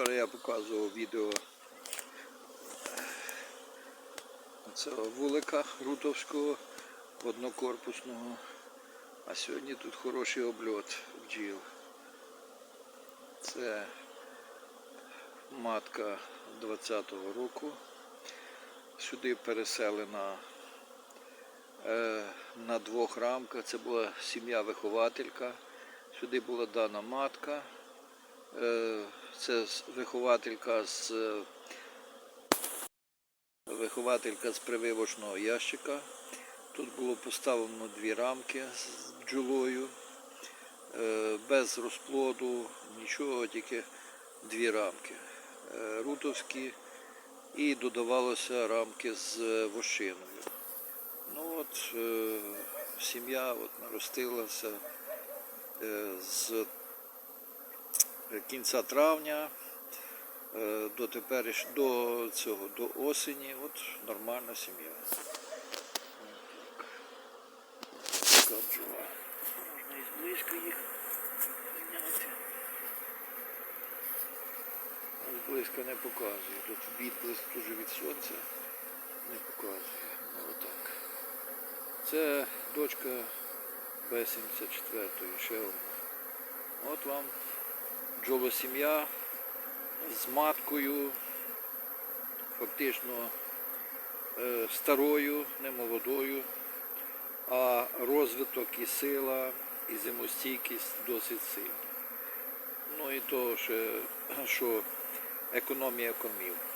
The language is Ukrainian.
Вчора я показував відео цього вулика Рутовського однокорпусного. А сьогодні тут хороший обльот бджіл. Це матка 20-го року. Сюди переселена е, на двох рамках. Це була сім'я-вихователька. Сюди була дана матка. Е, Це вихователька з вихователька з прививочного ящика. Тут було поставлено дві рамки з бджолою, е, без розплоду, нічого, тільки дві рамки. Е, Рутовські і додавалося рамки з вощиною. Ну от сім'я от наростилася з кінця травня е, до теперіш... до цього, до осені, от нормальна сім'я. Така бджола. Можна і зблизька їх зняти. Зблизька не показує. Тут відблиск дуже від сонця не показує. Ну отак. Це дочка Б-74, ще одна. От вам бджолосім'я з маткою, фактично е, старою, не молодою, а розвиток і сила, і зимостійкість досить сильна. Ну і то, що економія кормів.